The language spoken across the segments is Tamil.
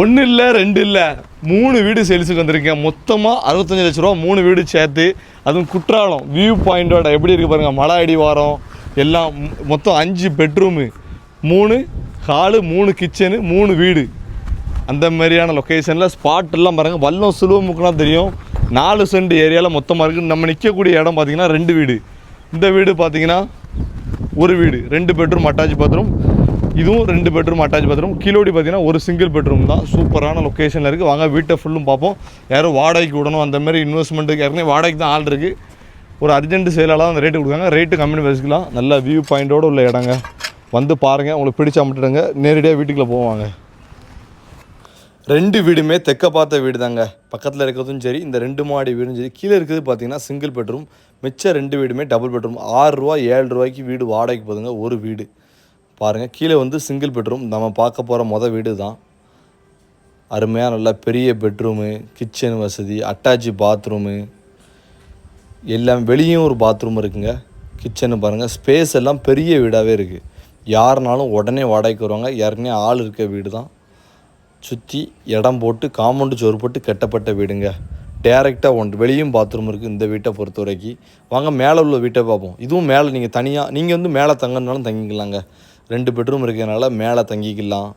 ஒன்று இல்லை ரெண்டு இல்லை. மூணு வீடு சேல்ஸுக்கு வந்திருக்கேன் மொத்தமாக அறுபத்தஞ்சு லட்ச ரூபா மூணு வீடு சேர்த்து அதுவும் குற்றாலம். வியூ பாயிண்டோட எப்படி இருக்குது பாருங்கள் மலை அடிவாரம் எல்லாம் மொத்தம் அஞ்சு பெட்ரூமு மூணு ஹாலு மூணு கிச்சனு மூணு வீடு. அந்த மாதிரியான லொக்கேஷனில் ஸ்பாட்டெல்லாம் பாருங்கள் வல்லம் சுலுவமுக்குனா தெரியும். நாலு சென்ட் ஏரியாவில் மொத்தமாக இருக்குது நம்ம நிற்கக்கூடிய இடம் பார்த்தீங்கன்னா ரெண்டு வீடு. இந்த வீடு பார்த்தீங்கன்னா ஒரு வீடு. ரெண்டு பெட்ரூம் அட்டாச் பாத்ரூம் இதுவும் ரெண்டு பெட்ரூம் அட்டாச் பாத்ரூம் கீழோடி பார்த்தீங்கன்னா ஒரு சிங்கிள் பெட்ரூம் தான். சூப்பரான லொக்கேஷனில் இருக்குது வாங்க வீட்டை ஃபுல்லும் பார்ப்போம். யாரும் வாடகைக்கு விடணும். அந்த மாதிரி இன்வெஸ்ட்மெண்ட்டுக்கு ஏற்கனவே வாடகைக்கு தான் ஆள் இருக்குது ஒரு அர்ஜென்ட் சேலால் அந்த ரேட்டு கொடுக்காங்க ரேட்டு கம்மி பேசிக்கலாம். நல்ல வியூ பாயிண்டோடு உள்ள இடங்க. வந்து பாருங்கள் உங்களுக்கு பிடிச்சா மட்டுடுங்க நேரடியாக வீட்டுக்குள்ளே போவாங்க ரெண்டு வீடுமே தெக்க பார்த்த வீடு தாங்க பக்கத்தில் இருக்கிறதும் சரி இந்த ரெண்டு மாடி வீடும் சரி கீழே இருக்கிறது பார்த்தீங்கன்னா சிங்கிள் பெட்ரூம் மிச்ச ரெண்டு வீடுமே டபுள் பெட்ரூம் ஆறு ரூபா ஏழு ரூபாய்க்கு வீடு வாடகைக்கு போதுங்க. ஒரு வீடு. பாருங்கள் கீழே வந்து சிங்கிள் பெட்ரூம் நம்ம பார்க்க போகிற மொதல் வீடு தான். அருமையாக நல்லா பெரிய பெட்ரூமு கிச்சன் வசதி அட்டாச்சு பாத்ரூமு எல்லாம் வெளியும் ஒரு பாத்ரூம் இருக்குங்க. கிச்சனு பாருங்கள் ஸ்பேஸ் எல்லாம் பெரிய வீடாகவே இருக்குது யாருனாலும் உடனே வாடகைக்கு வருவாங்க. யாருனே ஆள் இருக்க வீடு தான். சுற்றி இடம் போட்டு காம்பவுண்டு சோறு போட்டு கட்டப்பட்ட வீடுங்க. டேரெக்டாக ஒன்று வெளியும் பாத்ரூம் இருக்குது இந்த வீட்டை பொறுத்த வரைக்கும். வாங்க மேலே உள்ள வீட்டை பார்ப்போம். இதுவும் மேலே நீங்கள் தனியாக நீங்கள் வந்து மேலே தங்கனாலும் தங்கிக்கலாங்க. ரெண்டு பெட்ரூம் இருக்கிறனால மேலே தங்கிக்கலாம்.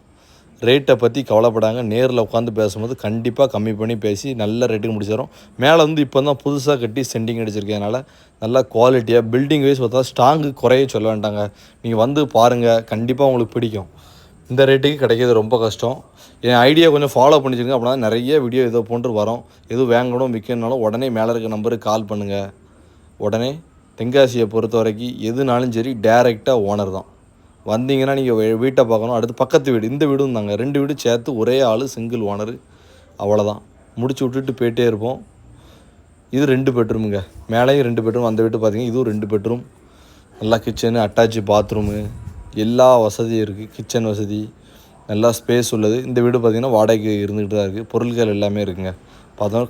ரேட்டை பற்றி கவலைப்படாங்க. நேரில் உட்காந்து பேசும்போது கண்டிப்பாக கம்மி பண்ணி பேசி நல்ல ரேட்டுக்கு முடிச்சிடும் மேலே வந்து இப்போ தான் புதுசாக கட்டி சென்டிங் அடிச்சிருக்கனால நல்லா குவாலிட்டியாக பில்டிங் வைஸ் பார்த்தா ஸ்ட்ராங்கு குறைய சொல்ல வேண்டாங்க. நீங்கள் வந்து பாருங்கள் கண்டிப்பாக உங்களுக்கு பிடிக்கும். இந்த ரேட்டுக்கு கிடைக்கிறது ரொம்ப கஷ்டம். என் ஐடியா கொஞ்சம் ஃபாலோ பண்ணிச்சுங்க அப்படின்னா நிறைய வீடியோ இதை போன்று வரும். எதுவும் வாங்கணும் விற்கணும்னாலும் உடனே மேலே இருக்க நம்பருக்கு கால் பண்ணுங்கள் உடனே தென்காசியை பொறுத்த வரைக்கும் எதுனாலும் சரி டேரெக்டாக ஓனர் தான். வந்தீங்கன்னா நீங்கள் வீட்டை பார்க்கணும். அடுத்து பக்கத்து வீடு. இந்த வீடும் தாங்க. ரெண்டு வீடும் சேர்த்து ஒரே ஆள் சிங்கிள் ஓனர் அவ்வளோதான் முடிச்சு விட்டுட்டு போயிட்டே இருப்போம். இது ரெண்டு பெட்ரூமுங்க மேலேயும் ரெண்டு பெட்ரூம் அந்த வீட்டு பார்த்தீங்கன்னா இதுவும் ரெண்டு பெட்ரூம் நல்லா கிச்சனு அட்டாச்சு பாத்ரூமு எல்லா வசதியும் இருக்குது கிச்சன் வசதி நல்லா ஸ்பேஸ் உள்ளது. இந்த வீடு பார்த்திங்கன்னா வாடகைக்கு இருந்துக்கிட்டு தான் இருக்குது பொருட்கள் எல்லாமே இருக்குங்க. பார்த்தோம்